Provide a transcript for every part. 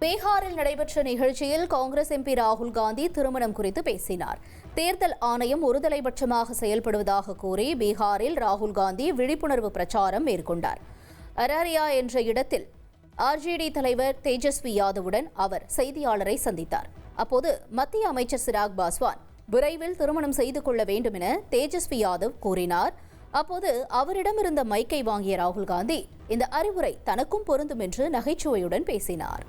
பீகாரில் நடைபெற்ற நிகழ்ச்சியில் காங்கிரஸ் எம்பி ராகுல் காந்தி திருமணம் குறித்து பேசினார். தேர்தல் ஆணையம் ஒருதலைபட்சமாக செயல்படுவதாக கூறி பீகாரில் ராகுல் காந்தி விழிப்புணர்வு பிரச்சாரம் மேற்கொண்டார். அரரியா என்ற இடத்தில் ஆர்ஜேடி தலைவர் தேஜஸ்வி யாதவுடன் அவர் செய்தியாளரை சந்தித்தார். அப்போது மத்திய அமைச்சர் சிராக் பாஸ்வான் விரைவில் திருமணம் செய்து கொள்ள வேண்டும் என தேஜஸ்வி யாதவ் கூறினார். அப்போது அவரிடமிருந்த மைக்கை வாங்கிய ராகுல் காந்தி இந்த அறிவுரை தனக்கும் பொருந்தும் என்று நகைச்சுவையுடன் பேசினார்.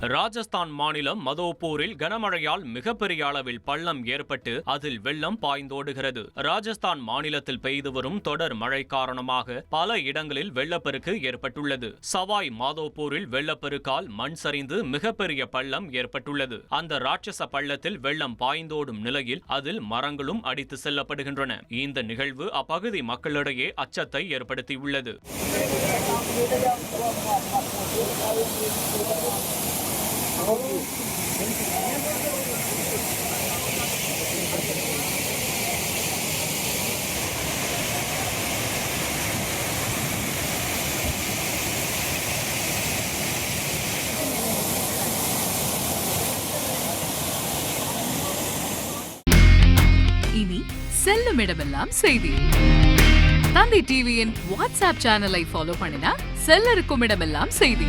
ராஜஸ்தான் மாநிலம் மதோப்பூரில் கனமழையால் மிகப்பெரிய அளவில் பள்ளம் ஏற்பட்டு அதில் வெள்ளம் பாய்ந்தோடுகிறது. ராஜஸ்தான் மாநிலத்தில் பெய்து வரும் தொடர் மழை காரணமாக பல இடங்களில் வெள்ளப்பெருக்கு ஏற்பட்டுள்ளது. சவாய் மாதோப்பூரில் வெள்ளப்பெருக்கால் மண் சரிந்து மிகப்பெரிய பள்ளம் ஏற்பட்டுள்ளது. அந்த ராட்சச பள்ளத்தில் வெள்ளம் பாய்ந்தோடும் நிலையில் அதில் மரங்களும் அடித்து செல்லப்படுகின்றன. இந்த நிகழ்வு அப்பகுதி மக்களிடையே அச்சத்தை ஏற்படுத்தியுள்ளது. இனி செல்லும் இடமெல்லாம் செய்தி. தந்தை டிவியின் வாட்ஸ்அப் சேனலை ஃபாலோ பண்ணினா செல்ல இருக்கும் இடமெல்லாம் செய்தி.